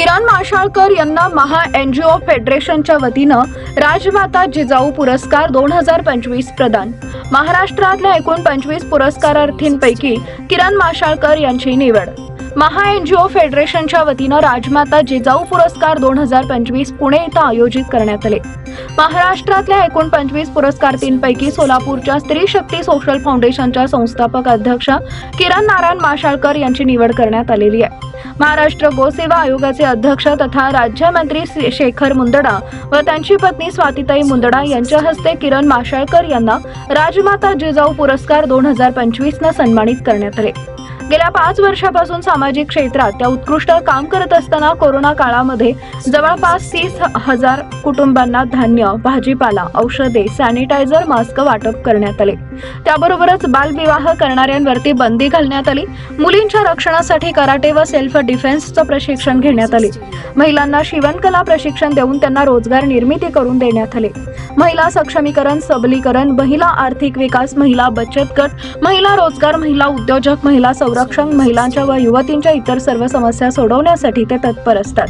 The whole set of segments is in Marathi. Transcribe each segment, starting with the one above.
किरण माशाळकर यांना महा एनजीओ फेडरेशनच्या वतीनं राजमाता जिजाऊ पुरस्कार दोन हजार पंचवीस प्रदान. महाराष्ट्रातल्या एकूण पंचवीस पुरस्कारार्थींपैकी किरण माशाळकर यांची निवड. महा एनजीओ फेडरेशनच्या वतीनं राजमाता जिजाऊ पुरस्कार दोन हजार पंचवीस पुणे इथं आयोजित करण्यात आले. महाराष्ट्रातल्या एकूण पंचवीस पुरस्कारार्थींपैकी सोलापूरच्या स्त्री शक्ती सोशल फाउंडेशनच्या संस्थापक अध्यक्ष किरण नारायण माशाळकर यांची निवड करण्यात आलेली आहे. महाराष्ट्र गोसेवा आयोगाचे अध्यक्ष तथा राज्यमंत्री श्री शेखर मुंदडा व त्यांची पत्नी स्वातिताई मुंदडा यांच्या हस्ते किरण माशाळकर यांना राजमाता जिजाऊ पुरस्कार दोन हजार पंचवीस न सन्मानित करण्यात आले. गेल्या पाच वर्षापासून सामाजिक क्षेत्रात त्या उत्कृष्ट काम करत असताना कोरोना काळामध्ये जवळपास तीस हजार कुटुंबांना धान्य भाजीपाला औषधे सॅनिटायझर मास्क वाटप करण्यात आले. त्याबरोबरच बालविवाह करणाऱ्यांवरती बंदी घालण्यात आली. मुलींच्या रक्षणासाठी कराटे व सेल्फ डिफेन्सचं प्रशिक्षण घेण्यात आले. महिलांना शिवणकला प्रशिक्षण देऊन त्यांना रोजगार निर्मिती करून देण्यात आले. महिला सक्षमीकरण सबलीकरण महिला आर्थिक विकास महिला बचत गट महिला रोजगार महिला उद्योजक महिला संरक्षण महिलांच्या व युवतींच्या इतर सर्व समस्या सोडवण्यासाठी ते तत्पर असतात.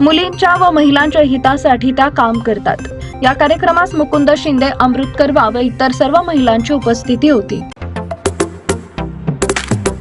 मुलींच्या व महिलांच्या हितासाठी त्या काम करतात. या कार्यक्रमास मुकुंद शिंदे अमृतकर वा व इतर सर्व महिलांची उपस्थिती होती.